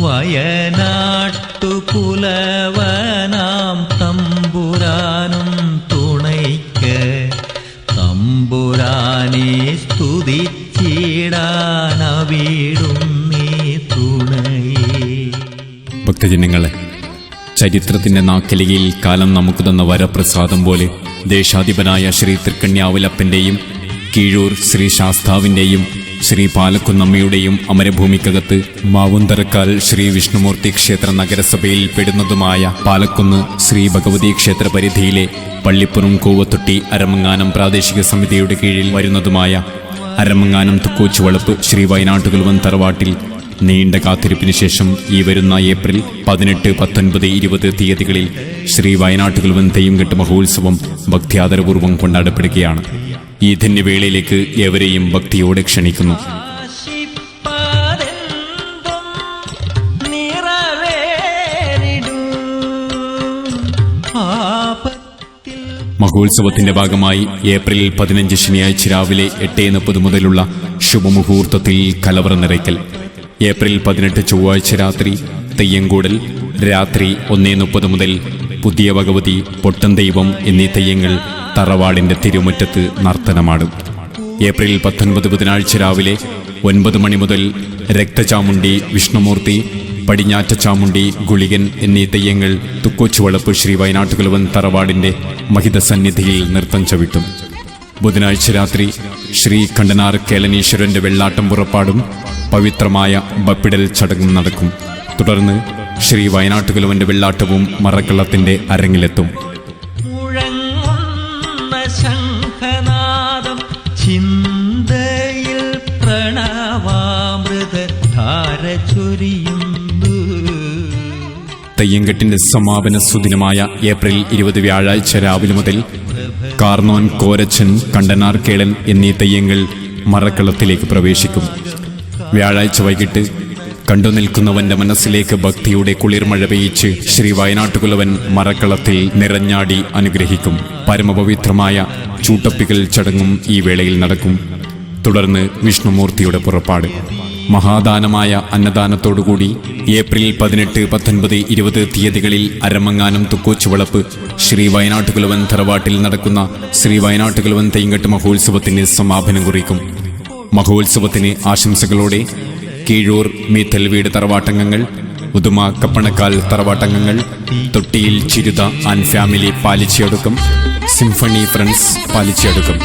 വയനാട്ടു പുലവനാം തമ്പുരാനും തുണയ്ക്ക് തമ്പുരാനെ സ്തുതിച്ചിടാനവിടും നീ തുണയെ. ഭക്തജനങ്ങളെ ചരിത്രത്തിന്റെ നാക്കലിയിൽ കാലം നമുക്ക് തന്ന വരപ്രസാദം പോലെ ദേശാധിപനായ ശ്രീ തൃക്കണ്യാവലപ്പന്റെയും കീഴൂർ ശ്രീ ശാസ്താവിന്റെയും ശ്രീ പാലക്കുന്നമ്മയുടെയും അമരഭൂമിക്കകത്ത് മാവുന്തറക്കാൽ ശ്രീ വിഷ്ണുമൂർത്തി ക്ഷേത്ര നഗരസഭയിൽ പെടുന്നതുമായ പാലക്കുന്ന് ശ്രീ ഭഗവതി ക്ഷേത്ര പരിധിയിലെ പള്ളിപ്പുറം കൂവത്തൊട്ടി അരമങ്ങാനം പ്രാദേശിക സമിതിയുടെ കീഴിൽ വരുന്നതുമായ അരമങ്ങാനം തുക്കോച്ചുവളപ്പ് ശ്രീ വയനാട്ടുകുലുവൻ തറവാട്ടിൽ നീണ്ട കാത്തിരിപ്പിന് ശേഷം ഈ വരുന്ന ഏപ്രിൽ പതിനെട്ട് പത്തൊൻപത് ഇരുപത് തീയതികളിൽ ശ്രീ വയനാട്ടുകുലുവൻ തെയ്യംകെട്ട് മഹോത്സവം ഭക്തിയാദരപൂർവം കൊണ്ടാടപ്പെടുകയാണ്. ഈ ധന്യവേളയിലേക്ക് എവരെയും ഭക്തിയോടെ ക്ഷണിക്കുന്നു. മഹോത്സവത്തിന്റെ ഭാഗമായി ഏപ്രിൽ പതിനഞ്ച് ശനിയാഴ്ച രാവിലെ എട്ട് മുപ്പത് മുതലുള്ള ശുഭമുഹൂർത്തത്തിൽ കലവറ നിറയ്ക്കൽ. ഏപ്രിൽ പതിനെട്ട് ചൊവ്വാഴ്ച രാത്രി തെയ്യങ്കൂടൽ രാത്രി ഒന്നേ മുപ്പത് മുതൽ പുതിയ ഭഗവതി പൊട്ടൻ ദൈവം എന്നീ തെയ്യങ്ങൾ തറവാടിന്റെ തിരുമുറ്റത്ത് നർത്തനമാടും. ഏപ്രിൽ പത്തൊൻപത് ബുധനാഴ്ച രാവിലെ ഒൻപത് മണി മുതൽ രക്തചാമുണ്ടി വിഷ്ണുമൂർത്തി പടിഞ്ഞാറ്റ ചാമുണ്ടി ഗുളികൻ എന്നീ തെയ്യങ്ങൾ തുക്കോച്ചുവളപ്പ് ശ്രീ വയനാട്ടുകുലവൻ മഹിത സന്നിധിയിൽ നൃത്തം ചവിട്ടും. ബുധനാഴ്ച രാത്രി ശ്രീ കണ്ടനാർ കേളനീശ്വരന്റെ വെള്ളാട്ടം പുറപ്പാടും പവിത്രമായ ബപ്പിടൽ ചടങ്ങും നടക്കും. തുടർന്ന് ശ്രീ വയനാട്ടുകുലവന്റെ വെള്ളാട്ടവും മറക്കള്ളത്തിന്റെ അരങ്ങിലെത്തും. മുഴങ്ങുന്ന ശംഖനാദം ചിന്തയിൽ പ്രണവാമൃത ധാര ചൊരിയുന്നു തെയ്യങ്കെട്ടിന്റെ സമാപന സുദിനമായ ഏപ്രിൽ ഇരുപത് വ്യാഴാഴ്ച രാവിലെ മുതൽ കാർണോൻ കോരച്ചൻ കണ്ടനാർ കേളൻ എന്നീ തെയ്യങ്ങൾ മറക്കളത്തിലേക്ക് പ്രവേശിക്കും. വ്യാഴാഴ്ച വൈകിട്ട് കണ്ടു നിൽക്കുന്നവന്റെ മനസ്സിലേക്ക് ഭക്തിയുടെ കുളിർമഴ പെയ്യിച്ച് ശ്രീ വയനാട്ടുകുലവൻ മറക്കളത്തിൽ നിറഞ്ഞാടി അനുഗ്രഹിക്കും. പരമപവിത്രമായ ചൂട്ടപ്പിക്കൽ ചടങ്ങും ഈ വേളയിൽ നടക്കും. തുടർന്ന് വിഷ്ണുമൂർത്തിയുടെ പുറപ്പാട്. മഹാദാനമായ അന്നദാനത്തോടുകൂടി ഏപ്രിൽ പതിനെട്ട് പത്തൊൻപത് ഇരുപത് തീയതികളിൽ അരമങ്ങാനം തുക്കോച്ചുവളപ്പ് ശ്രീ വയനാട്ടുകുലവൻ തറവാട്ടിൽ നടക്കുന്ന ശ്രീ വയനാട്ടുകുലവൻ തെയ്യങ്കട്ട് മഹോത്സവത്തിന് സമാപനം കുറിക്കും. മഹോത്സവത്തിന് ആശംസകളോടെ കീഴൂർ മീത്തൽ വീട് തറവാട്ടംഗങ്ങൾ ഉദുമ കപ്പണക്കാൽ തറവാട്ടംഗങ്ങൾ തൊട്ടിയിൽ ചിരുത ആൻഡ് ഫാമിലി പാലിച്ചെടുക്കും സിംഫണി ഫ്രണ്ട്സ് പാലിച്ചിയടുക്കം